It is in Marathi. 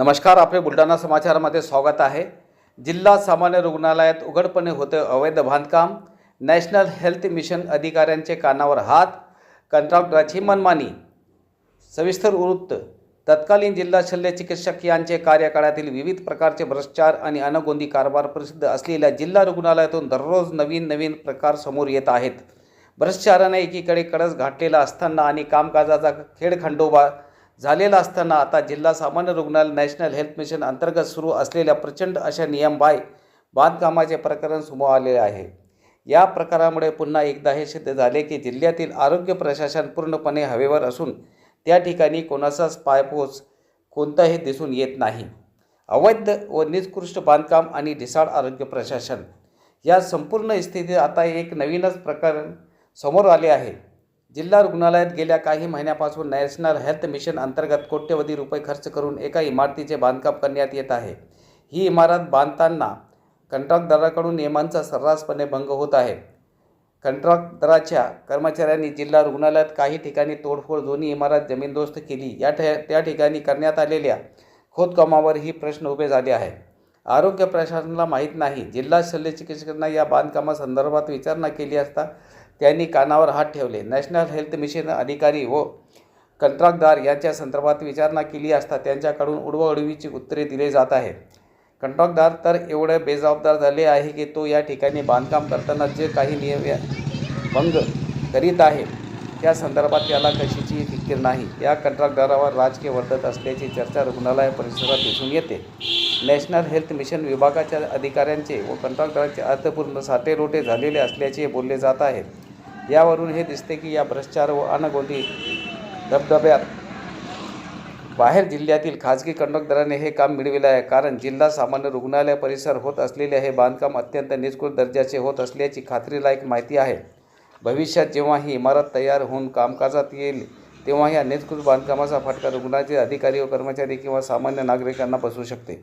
नमस्कार आपले बुलढाणा समाचारामध्ये स्वागत आहे. जिल्हा सामान्य रुग्णालयात उघडपणे होते अवैध बांधकाम. नॅशनल हेल्थ मिशन अधिकाऱ्यांचे कानावर हात. कंत्राटदाराची मनमानी. सविस्तर वृत्त. तत्कालीन जिल्हा शल्य चिकित्सक यांचे कार्यकाळातील विविध प्रकारचे भ्रष्टाचार आणि अनगोंदी कारभार प्रसिद्ध असलेल्या जिल्हा रुग्णालयातून दररोज नवीन नवीन प्रकार समोर येत आहेत. भ्रष्टाचाराने एकीकडे कडस घाटलेला असताना आणि कामकाजाचा खेळखंडोबा झालेला असताना आता जिल्हा सामान्य रुग्णालय नॅशनल हेल्थ मिशन अंतर्गत सुरू असलेल्या प्रचंड अशा नियमबाय बांधकामाचे प्रकरण समोर आले आहे. या प्रकारामुळे पुन्हा एकदा हे सिद्ध झाले की जिल्ह्यातील आरोग्य प्रशासन पूर्णपणे हवेवर असून त्या ठिकाणी कोणाचाच पायपोच कोणताही दिसून येत नाही. अवैध व निकृष्ट बांधकाम आणि ढिसाळ आरोग्य प्रशासन या संपूर्ण स्थितीत आता एक नवीनच प्रकरण समोर आले आहे. जिल्हा रुग्णालयात गेल्या काही महिन्यापासून नॅशनल हेल्थ मिशन अंतर्गत कोट्यवधी रुपये खर्च करून एका इमारतीचे बांधकाम करण्यात येत आहे. ही इमारत बांधताना कंत्राटदाराकडून नियमांचा सर्रासपणे भंग होत आहे. कंत्राटदाराच्या कर्मचाऱ्यांनी जिल्हा रुग्णालयात काही ठिकाणी तोडफोड दोन्ही इमारत जमीनदोस्त केली. या ठे त्या ठिकाणी करण्यात आलेल्या खोदकामावर ही प्रश्न उभे झाले आहे आरोग्य प्रशासनाला माहीत नाही. जिल्हा शल्य चिकित्सकांना या बांधकामासंदर्भात विचारणा केली असता त्यांनी कानावर हात ठेवले. नॅशनल हेल्थ मिशन अधिकारी व कंत्राटदार यांच्या संदर्भात विचारणा केली असता त्यांच्याकडून उडवाउडवीची उत्तरे दिले जात आहे कंत्राटदार तर एवढे बेजबाबदार झाले आहे की तो या ठिकाणी बांधकाम करताना जे काही नियम भंग करीत आहे त्या संदर्भात त्याला कशीची फिकीर नाही. या कंत्राटदारावर राजकीय वर्तत असल्याची चर्चा रुग्णालय परिसरात दिसून येते. नॅशनल हेल्थ मिशन विभागाच्या अधिकाऱ्यांचे व कंत्राटदारांचे अर्थपूर्ण साटेलोटे झालेले असल्याचे बोलले जात आहे. यावरून हे दिसते की या भ्रष्टाचार व अनगोंदी धबधब्यात बाहेर जिल्ह्यातील खाजगी कंडक्टराने हे काम मिळविले आहे. कारण जिल्हा सामान्य रुग्णालय परिसर होत असलेले हे बांधकाम अत्यंत निष्कृत दर्जाचे होत असल्याची खात्रीलायक माहिती आहे. भविष्यात जेव्हा ही इमारत तयार होऊन कामकाजात येईल तेव्हा या निष्कृत बांधकामाचा फटका रुग्णाचे अधिकारी व कर्मचारी किंवा सामान्य नागरिकांना बसू शकते.